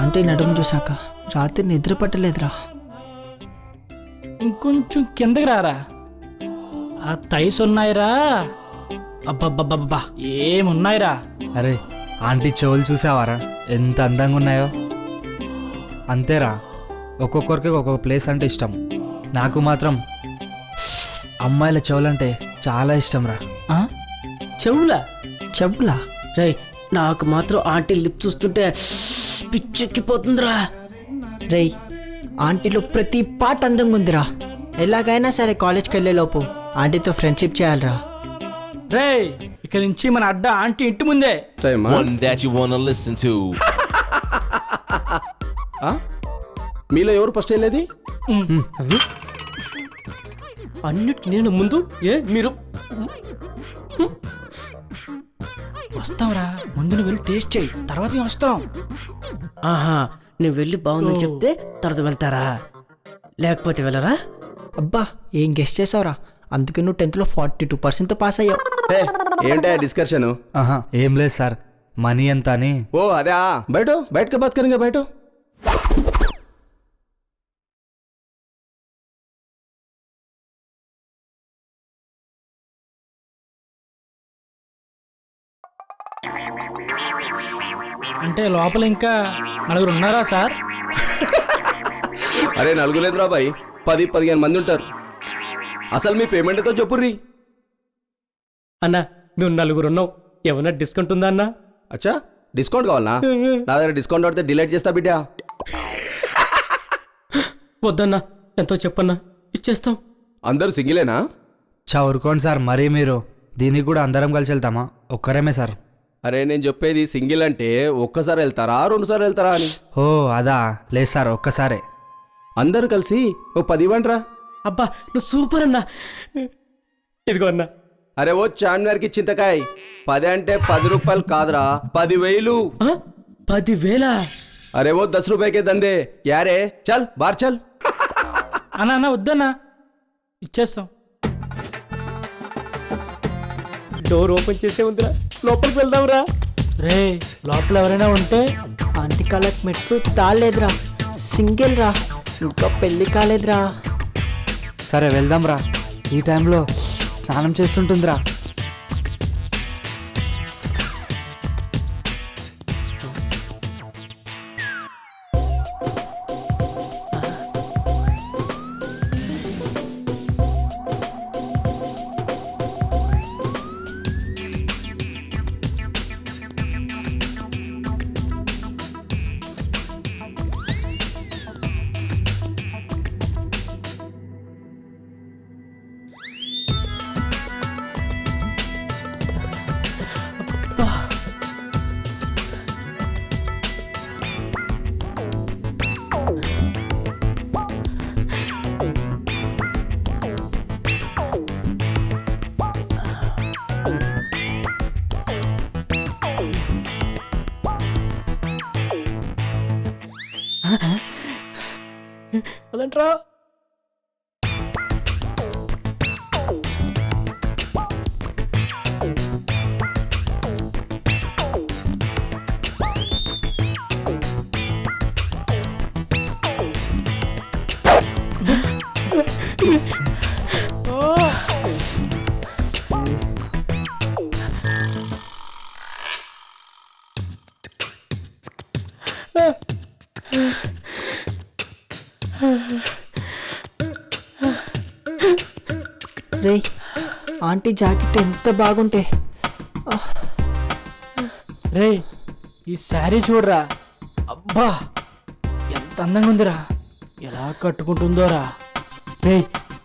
Aunty నడుము చూసాక రాత్రి నిద్ర పట్టలేదురా. ఇంకొంచెం కిందకి రారా. ఆ తైస్ ఉన్నాయిరా. అబ్బబ్బబ్బబ్బా ఏమున్నాయిరా. అరే ఆంటీ చెవులు చూసావారా? ఎంత అందంగా ఉన్నాయో. అంతేరా ఒక్కొక్కరికి ఒక్కొక్క ప్లేస్ అంటే ఇష్టం. నాకు మాత్రం అమ్మాయిల చెవులంటే చాలా ఇష్టం రా ఆ? చెవులా? చెవులా? రేయ్ నాకు మాత్రం ఆంటీ లిప్ చూస్తుంటే పిచ్చెక్కిపోతుందిరా. రేయ్ ఆంటీలో ప్రతి పాట అందంగా ఉందిరా. ఎలాగైనా సరే కాలేజ్కి వెళ్ళే లోపు ఆంటీతో ఫ్రెండ్షిప్ చేయాలిరా. రేయ్ ఇక్కడి నుంచి మన అడ్డ ఆంటీ ఇంటి ముందే. One that you wanna listen to. ఆ? మీలో ఎవరు ఫస్ట్ వెళ్ళేది? అన్నిటి నేను ముందు ఏ మీరు? వస్తాంరా ముందు నువ్వు వెళ్ళి టేస్ట్ చేయి. తర్వాత మేము వస్తాం. ఆహా నేను వెళ్ళి బాగుందని చెప్తే తర్వాత వెళ్తారా? లేకపోతే వెళ్ళరా? అబ్బా ఏం గెస్ట్ చేసావురా? అందుకే నువ్వు టెన్త్లో ఫార్టీ టూ పర్సెంట్తో పాస్ అయ్యావు. ఏ, ఏంటా డిస్కషన్ ఆహా ఏం లేదు సార్. మనీ ఎంత అని ఓ అదే బయట బయట కా బాత్ కरेंगे బయట. అంటే లోపల ఇంకా నలుగురు ఉన్నారా సార్? అరే నలుగులేదురా బాయ్. పది పదిహేను మంది ఉంటారు. అసలు మీ పేమెంట్ ఎంతో చెప్పుర్రి. అన్నా మేము నలుగురు ఉన్నాం. ఏమన్నా డిస్కౌంట్ ఉందా అన్నా? అచ్చా డిస్కౌంట్ కావాలనా? నా దగ్గర డిస్కౌంట్ పడితే డిలీట్ చేస్తా బిడ్డ. వద్దన్నా ఎంతో చెప్పన్నా. ఇచ్చేస్తాం. అందరూ సింగిలేనా? చదువుకోండి సార్ మరీ మీరు. దీనికి కూడా అందరం కలిసి వెళ్తామా? ఒక్కరేమే సార్. అరే నేను చెప్పేది సింగిల్ అంటే ఒక్కసారి వెళ్తారా రెండు సార్లు వెళ్తారా అని? ఓ అదా. లేదు సార్ ఒక్కసారే. అందరూ కలిసి ఓ పది ఇవ్వండిరా అబ్బా నువ్వు సూపర్ అన్నా. ఇదిగో అన్నా. అరే ఓ చార్మినార్కి చింతకాయ్. పది అంటే పది రూపాయలు కాదురా పది వేలు. ఆ? పదివేల అరే ఓ దస్ రూపాయకే దందే. యారే చల్ బార్ చల్. అన్నా అన్న వద్దన్నా. ఇచ్చేస్తాం. డోర్ ఓపెన్ చేసే ఉందిరా. లోపలికి వెళ్దాంరా. రే లోపల ఎవరైనా ఉంటే? ఆంటీ కాళ్ళకి మెట్లు తాలేదురా. సింగిల్ రా. ఇంకా పెళ్ళి కాలేదురా. సరే వెళ్దాం రా ఈ టైంలో స్నానం చేస్తుంటుందిరా. పదండ్రా రే ఆంటీ జాకెట్ ఎంత బాగుంటే. రే ఈ శారీ చూడరా. అబ్బా ఎంత అందంగా ఉందిరా. ఎలా కట్టుకుంటుందోరా. రే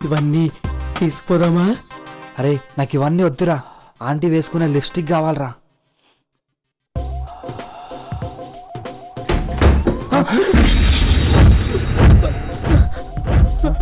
ఇవన్నీ తీసుకుపోదామా? అరే నాకు ఇవన్నీ వద్దురా. ఆంటీ వేసుకునే లిప్స్టిక్ కావాలరా.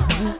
Uh-huh.